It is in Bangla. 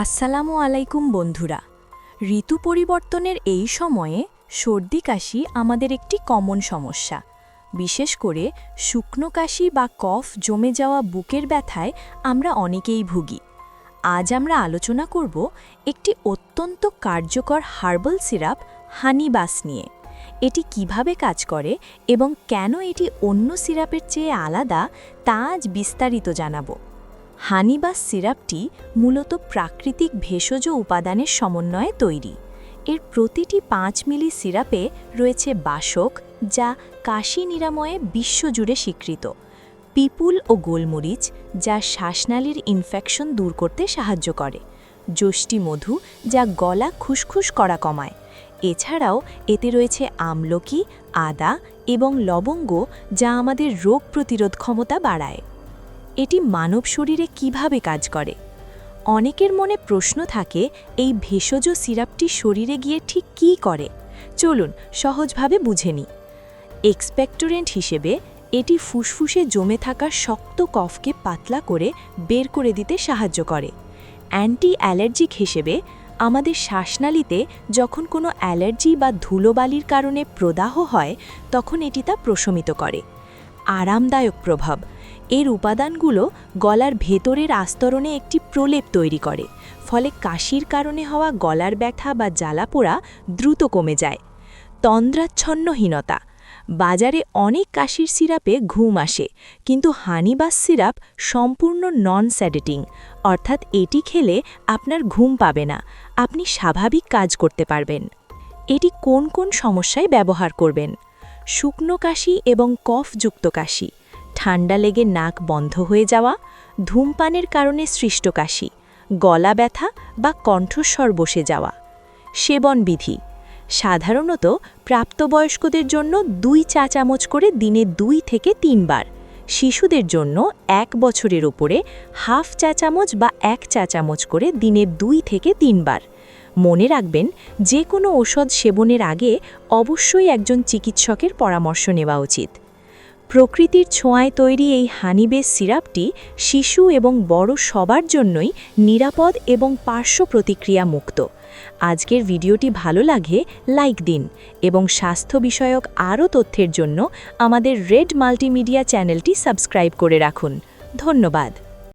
আসসালামু আলাইকুম বন্ধুরা। ঋতু পরিবর্তনের এই সময়ে সর্দি কাশি আমাদের একটি কমন সমস্যা। বিশেষ করে শুকনো কাশি বা কফ জমে যাওয়া বুকের ব্যথায় আমরা অনেকেই ভুগি। আজ আমরা আলোচনা করব একটি অত্যন্ত কার্যকর হার্বাল সিরাপ হানিবাস নিয়ে। এটি কীভাবে কাজ করে এবং কেন এটি অন্য সিরাপের চেয়ে আলাদা তা আজ বিস্তারিত জানাব। হানিবাস সিরাপটি মূলত প্রাকৃতিক ভেষজ উপাদানের সমন্বয়ে তৈরি। এর প্রতিটি পাঁচ মিলি সিরাপে রয়েছে বাসক, যা কাশি নিরাময়ে বিশ্বজুড়ে স্বীকৃত। পিপুল ও গোলমরিচ, যা শ্বাসনালীর ইনফেকশন দূর করতে সাহায্য করে। যষ্টি মধু, যা গলা খুসখুস করা কমায়। এছাড়াও এতে রয়েছে আমলকি, আদা এবং লবঙ্গ, যা আমাদের রোগ প্রতিরোধ ক্ষমতা বাড়ায়। এটি মানব শরীরে কীভাবে কাজ করে? অনেকের মনে প্রশ্ন থাকে, এই ভেষজ সিরাপটি শরীরে গিয়ে ঠিক কী করে? চলুন সহজভাবে বুঝে নিই। এক্সপেক্টোরেন্ট হিসেবে, এটি ফুসফুসে জমে থাকা শক্ত কফকে পাতলা করে বের করে দিতে সাহায্য করে। অ্যান্টি অ্যালার্জিক হিসেবে, আমাদের শ্বাসনালীতে যখন কোনো অ্যালার্জি বা ধুলোবালির কারণে প্রদাহ হয়, তখন এটি তা প্রশমিত করে। আরামদায়ক প্রভাব এর উপাদানগুলো গলার ভেতরের আস্তরণে একটি প্রলেপ তৈরি করে, ফলে কাশির কারণে হওয়া গলার ব্যথা বা জ্বালাপোড়া দ্রুত কমে যায়। তন্দ্রাচ্ছন্নহীনতা, বাজারে অনেক কাশির সিরাপে ঘুম আসে, কিন্তু হানিবাস সিরাপ সম্পূর্ণ নন স্যাডেটিং অর্থাৎ এটি খেলে আপনার ঘুম পাবে না, আপনি স্বাভাবিক কাজ করতে পারবেন। এটি কোন কোন সমস্যায় ব্যবহার করবেন? শুকনো কাশি এবং কফযুক্ত কাশি ঠান্ডা লেগে নাক বন্ধ হয়ে যাওয়া, ধূমপানের কারণে সৃষ্ট কাশি, গলা ব্যথা বা কণ্ঠস্বর বসে যাওয়া। সেবন বিধি, সাধারণত প্রাপ্তবয়স্কদের জন্য দুই চা চামচ করে দিনে দুই থেকে তিনবার, শিশুদের জন্য এক বছরের ওপরে হাফ চা চামচ বা এক চা চামচ করে দিনে দুই থেকে তিনবার। মনে রাখবেন, যে কোনো ঔষধ সেবনের আগে অবশ্যই একজন চিকিৎসকের পরামর্শ নেওয়া উচিত। প্রকৃতির ছোঁয়ায় তৈরি এই হানিবেস সিরাপটি শিশু এবং বড় সবার জন্যই নিরাপদ এবং পার্শ্ব প্রতিক্রিয়া মুক্ত। আজকের ভিডিওটি ভালো লাগে, লাইক দিন এবং স্বাস্থ্য বিষয়ক আরও তথ্যের জন্য আমাদের রেড মাল্টিমিডিয়া চ্যানেলটি সাবস্ক্রাইব করে রাখুন। ধন্যবাদ।